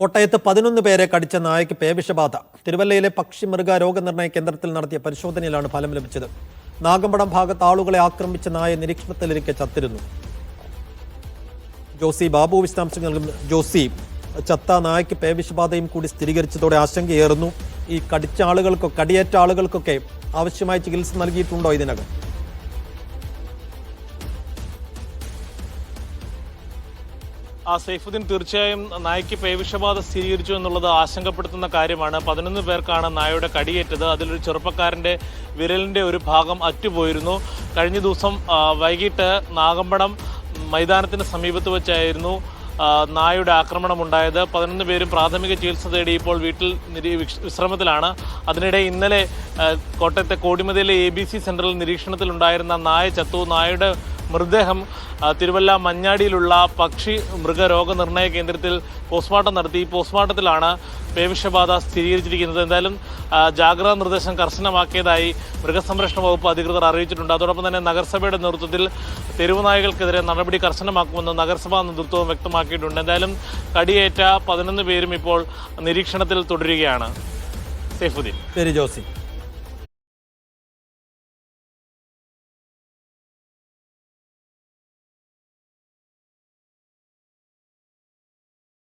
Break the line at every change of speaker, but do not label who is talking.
കോട്ടയത്ത് പതിനൊന്ന് പേരെ കടിച്ച നായയ്ക്ക് പേവിഷബാധ. തിരുവല്ലയിലെ പക്ഷി മൃഗ രോഗനിർണയ കേന്ദ്രത്തിൽ നടത്തിയ പരിശോധനയിലാണ് ഫലം ലഭിച്ചത്. നാഗമ്പടം ഭാഗത്ത് ആളുകളെ ആക്രമിച്ച നായ നിരീക്ഷണത്തിലിരിക്കെ ചത്തിരുന്നു. ജോസി ബാബു വിശദാംശങ്ങൾ. ജോസി ചത്ത നായയ്ക്ക് പേവിഷബാധയും കൂടി സ്ഥിരീകരിച്ചതോടെ ആശങ്കയേറുന്നു. ഈ കടിച്ച ആളുകൾക്കൊക്കെ കടിയേറ്റ ആളുകൾക്കൊക്കെ ആവശ്യമായ ചികിത്സ നൽകിയിട്ടുണ്ടോ ഇതിനകം?
സൈഫുദ്ദീൻ തീർച്ചയായും നായ്ക്ക് പേവിഷബാധ സ്ഥിരീകരിച്ചു എന്നുള്ളത് ആശങ്കപ്പെടുത്തുന്ന കാര്യമാണ്. പതിനൊന്ന് പേർക്കാണ് നായയുടെ കടിയേറ്റത്. അതിലൊരു ചെറുപ്പക്കാരന്റെ വിരലിന്റെ ഒരു ഭാഗം അറ്റുപോയിരുന്നു. കഴിഞ്ഞ ദിവസം വൈകിട്ട് നാഗമ്പടം മൈതാനത്തിന് സമീപത്ത് വെച്ചായിരുന്നു നായുടെ ആക്രമണം ഉണ്ടായത് പതിനൊന്ന് പേരും പ്രാഥമിക ചികിത്സ തേടി ഇപ്പോൾ വീട്ടിൽ വിശ്രമത്തിലാണ്. അതിനിടെ ഇന്നലെ കോട്ടയത്തെ കോടിമതിയിലെ എ ബി സി സെന്ററിൽ നിരീക്ഷണത്തിലുണ്ടായിരുന്ന നായ ചത്തു. നായയുടെ മൃതദേഹം തിരുവല്ല മഞ്ഞാടിയിലുള്ള പക്ഷി മൃഗരോഗ നിർണയ കേന്ദ്രത്തിൽ പോസ്റ്റ്മോർട്ടം നടത്തി. പോസ്റ്റ്മോർട്ടത്തിലാണ് പേവിഷബാധ സ്ഥിരീകരിച്ചിരിക്കുന്നത്. എന്തായാലും ജാഗ്രതാ നിർദ്ദേശം കർശനമാക്കിയതായി മൃഗസംരക്ഷണ വകുപ്പ് അധികൃതർ അറിയിച്ചിട്ടുണ്ട്. അതോടൊപ്പം തന്നെ നഗരസഭയുടെ നേതൃത്വത്തിൽ തെരുവുനായകൾക്കെതിരെ നടപടി കർശനമാക്കുമെന്ന് നഗരസഭാ നേതൃത്വവും വ്യക്തമാക്കിയിട്ടുണ്ട്. എന്തായാലും കടിയേറ്റ പതിനൊന്ന് പേരും ഇപ്പോൾ നിരീക്ഷണത്തിൽ തുടരുകയാണ്. സൈഫുദ്ദീൻ.
ജോസി.